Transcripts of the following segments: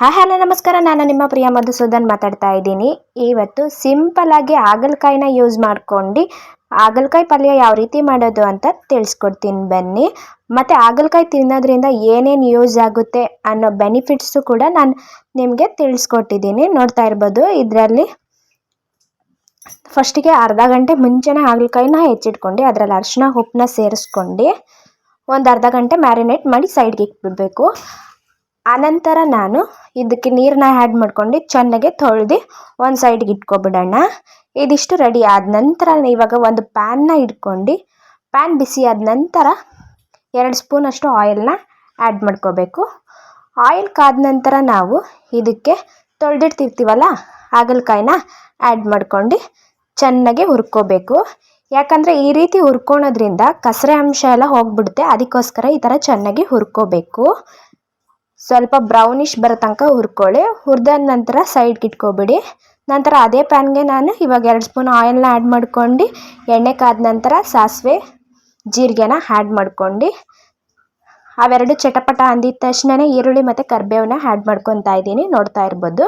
Hi hello ನಮಸ್ಕಾರ. ನಾನು ನಿಮ್ಮ ಪ್ರಿಯ ಮಧುಸೂದನ್ ಮಾತಾಡ್ತಾ ಇದ್ದೀನಿ. ಇವತ್ತು ಸಿಂಪಲ್ ಆಗಿ ಹಾಗಲಕಾಯಿನ ಯೂಸ್ ಮಾಡ್ಕೊಂಡು ಹಾಗಲಕಾಯಿ ಪಲ್ಯ ಯಾವ ರೀತಿ ಮಾಡೋದು ಅಂತ ತಿಳಿಸ್ಕೊಡ್ತೀನಿ ಬನ್ನಿ. ಮತ್ತು ಹಾಗಲಕಾಯಿ ತಿನ್ನೋದ್ರಿಂದ ಏನೇನು ಯೂಸ್ ಆಗುತ್ತೆ ಅನ್ನೋ ಬೆನಿಫಿಟ್ಸು ಕೂಡ ನಾನು ನಿಮಗೆ ತಿಳಿಸ್ಕೊಟ್ಟಿದ್ದೀನಿ. ನೋಡ್ತಾ ಇರ್ಬೋದು, ಇದರಲ್ಲಿ ಫಸ್ಟಿಗೆ ಅರ್ಧ ಗಂಟೆ ಮುಂಚೆನೇ ಹಾಗಲಕಾಯಿನ ಹೆಚ್ಚಿಟ್ಕೊಂಡು ಅದರಲ್ಲಿ ಅರಿಶಿನ ಉಪ್ಪನ್ನ ಸೇರಿಸ್ಕೊಂಡು ಒಂದು ಅರ್ಧ ಗಂಟೆ ಮ್ಯಾರಿನೇಟ್ ಮಾಡಿ ಸೈಡ್ಗೆ ಇಟ್ಬಿಡಬೇಕು. ಆನಂತರ ನಾನು ಇದಕ್ಕೆ ನೀರನ್ನ ಆ್ಯಡ್ ಮಾಡ್ಕೊಂಡು ಚೆನ್ನಾಗಿ ತೊಳೆದು ಒಂದು ಸೈಡ್ಗೆ ಇಟ್ಕೊಬಿಡೋಣ. ಇದಿಷ್ಟು ರೆಡಿ ಆದ ನಂತರ ಇವಾಗ ಒಂದು ಪ್ಯಾನ್ನ ಇಟ್ಕೊಂಡು ಪ್ಯಾನ್ ಬಿಸಿ ಆದ ನಂತರ ಎರಡು ಸ್ಪೂನಷ್ಟು ಆಯಿಲ್ನ ಆ್ಯಡ್ ಮಾಡ್ಕೋಬೇಕು. ಆಯಿಲ್ ಕಾದ ನಂತರ ನಾವು ಇದಕ್ಕೆ ತೊಳೆದಿಡ್ತಿರ್ತೀವಲ್ಲ ಹಾಗಲಕಾಯಿನ ಆ್ಯಡ್ ಮಾಡ್ಕೊಂಡು ಚೆನ್ನಾಗಿ ಹುರ್ಕೋಬೇಕು. ಯಾಕಂದರೆ ಈ ರೀತಿ ಹುರ್ಕೊಳೋದ್ರಿಂದ ಕಸರೆ ಅಂಶ ಎಲ್ಲ ಹೋಗ್ಬಿಡುತ್ತೆ, ಅದಕ್ಕೋಸ್ಕರ ಈ ಥರ ಚೆನ್ನಾಗಿ ಹುರ್ಕೋಬೇಕು. ಸ್ವಲ್ಪ ಬ್ರೌನಿಷ್ ಬರೋ ತನಕ ಹುರ್ಕೊಳ್ಳಿ. ಹುರಿದ ನಂತರ ಸೈಡ್ಗೆ ಇಟ್ಕೊಬಿಡಿ. ನಂತರ ಅದೇ ಪ್ಯಾನ್ಗೆ ನಾನು ಇವಾಗ ಎರಡು ಸ್ಪೂನ್ ಆಯಿಲ್ನ ಆ್ಯಡ್ ಮಾಡ್ಕೊಂಡು, ಎಣ್ಣೆ ಕಾದ ನಂತರ ಸಾಸಿವೆ, ಜೀರಿಗೆನ ಆ್ಯಡ್ ಮಾಡ್ಕೊಂಡು, ಅವೆರಡು ಚಟಪಟ ಅಂದಿದ ತಕ್ಷಣನೇ ಈರುಳ್ಳಿ ಮತ್ತು ಕರಿಬೇವನ್ನ ಆ್ಯಡ್ ಮಾಡ್ಕೊತಾ ಇದ್ದೀನಿ, ನೋಡ್ತಾ ಇರ್ಬೋದು.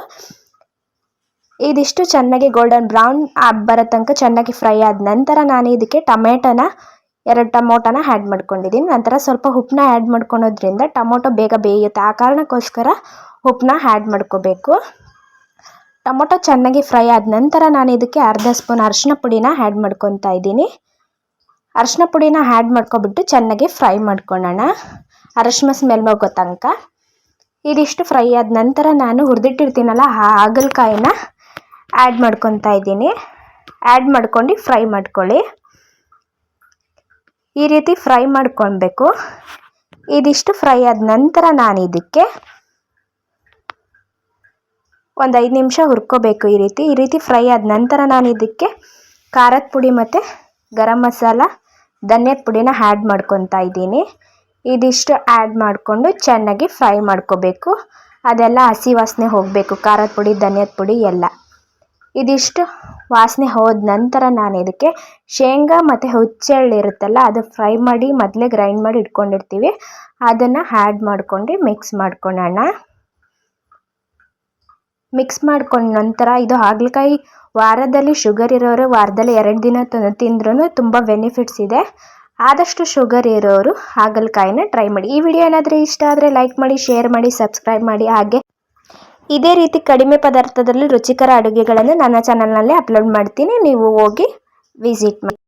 ಇದಿಷ್ಟು ಚೆನ್ನಾಗಿ ಗೋಲ್ಡನ್ ಬ್ರೌನ್ ಬರೋ ತನಕ ಚೆನ್ನಾಗಿ ಫ್ರೈ ಆದ ನಂತರ ನಾನು ಇದಕ್ಕೆ ಟೊಮೆಟೊನ ಎರಡು ಟೊಮೊಟೊನ ಆ್ಯಡ್ ಮಾಡ್ಕೊಂಡಿದ್ದೀನಿ ನಂತರ ಸ್ವಲ್ಪ ಉಪ್ಪನ್ನ ಆ್ಯಡ್ ಮಾಡ್ಕೊಳೋದ್ರಿಂದ ಟೊಮೊಟೊ ಬೇಗ ಬೇಯುತ್ತೆ. ಆ ಕಾರಣಕ್ಕೋಸ್ಕರ ಉಪ್ಪನ್ನ ಆ್ಯಡ್ ಮಾಡ್ಕೋಬೇಕು. ಟೊಮೊಟೊ ಚೆನ್ನಾಗಿ ಫ್ರೈ ಆದ ನಂತರ ನಾನು ಇದಕ್ಕೆ ಅರ್ಧ ಸ್ಪೂನ್ ಅರಿಶಿನ ಪುಡಿನ ಆ್ಯಡ್ ಮಾಡ್ಕೊತಾ ಇದ್ದೀನಿ. ಅರಿಶಿನ ಪುಡಿನ ಆ್ಯಡ್ ಮಾಡ್ಕೊಬಿಟ್ಟು ಚೆನ್ನಾಗಿ ಫ್ರೈ ಮಾಡ್ಕೊಳ್ಳೋಣ ಅರಶಿನ ಸ್ಮೆಲ್ ಹೋಗೋ ತನಕ. ಇದಿಷ್ಟು ಫ್ರೈ ಆದ ನಂತರ ನಾನು ಹುರಿದಿಟ್ಟಿರ್ತೀನಲ್ಲ ಆ ಹಾಗಲಕಾಯಿನ ಆ್ಯಡ್ ಮಾಡ್ಕೊತಾ ಇದ್ದೀನಿ. ಆ್ಯಡ್ ಮಾಡ್ಕೊಂಡು ಫ್ರೈ ಮಾಡ್ಕೊಳ್ಳಿ. ಈ ರೀತಿ ಫ್ರೈ ಮಾಡ್ಕೊಳ್ಬೇಕು. ಇದಿಷ್ಟು ಫ್ರೈ ಆದ ನಂತರ ನಾನು ಇದಕ್ಕೆ ಒಂದು ಐದು ನಿಮಿಷ ಹುರ್ಕೋಬೇಕು ಈ ರೀತಿ. ಈ ರೀತಿ ಫ್ರೈ ಆದ ನಂತರ ನಾನು ಇದಕ್ಕೆ ಖಾರದ ಪುಡಿ ಮತ್ತು ಗರಂ ಮಸಾಲ ಧನ್ಯದ ಪುಡಿನ ಆ್ಯಡ್ ಮಾಡ್ಕೊತಾ ಇದ್ದೀನಿ. ಇದಿಷ್ಟು ಆ್ಯಡ್ ಮಾಡಿಕೊಂಡು ಚೆನ್ನಾಗಿ ಫ್ರೈ ಮಾಡ್ಕೋಬೇಕು. ಅದೆಲ್ಲ ಹಸಿ ವಾಸನೆ ಹೋಗಬೇಕು. ಖಾರದ ಪುಡಿ ಧನ್ಯದ ಪುಡಿ ಎಲ್ಲ. ಇದಿಷ್ಟು ವಾಸನೆ ಹೋದ ನಂತರ ನಾನು ಇದಕ್ಕೆ ಶೇಂಗಾ ಮತ್ತು ಹುಚ್ಚೆಳ್ಳು ಇರುತ್ತಲ್ಲ, ಅದು ಫ್ರೈ ಮಾಡಿ ಮೊದಲೇ ಗ್ರೈಂಡ್ ಮಾಡಿ ಇಟ್ಕೊಂಡಿರ್ತೀವಿ. ಅದನ್ನು ಆ್ಯಡ್ ಮಾಡ್ಕೊಂಡು ಮಿಕ್ಸ್ ಮಾಡ್ಕೊಳ್ಳೋಣ ಮಿಕ್ಸ್ ಮಾಡ್ಕೊಂಡ ನಂತರ ಇದು ಹಾಗಲಕಾಯಿ ವಾರದಲ್ಲಿ ಶುಗರ್ ಇರೋರು ವಾರದಲ್ಲಿ ಎರಡು ದಿನ ತಿಂದ್ರೂ ತುಂಬ ಬೆನಿಫಿಟ್ಸ್ ಇದೆ. ಆದಷ್ಟು ಶುಗರ್ ಇರೋರು ಹಾಗಲಕಾಯಿನ ಟ್ರೈ ಮಾಡಿ. ಈ ವಿಡಿಯೋ ಏನಾದರೂ ಇಷ್ಟ ಆದರೆ ಲೈಕ್ ಮಾಡಿ ಶೇರ್ ಮಾಡಿ ಸಬ್ಸ್ಕ್ರೈಬ್ ಮಾಡಿ, ಹಾಗೆ ಇದೇ ರೀತಿ ಕಡಿಮೆ ಪದಾರ್ಥದಲ್ಲಿ ರುಚಿಕರ ಅಡುಗೆಗಳನ್ನು ನನ್ನ ಚಾನಲ್ನಲ್ಲಿ ಅಪ್ಲೋಡ್ ಮಾಡ್ತೀನಿ. ನೀವು ಹೋಗಿ ವಿಸಿಟ್ ಮಾಡಿ.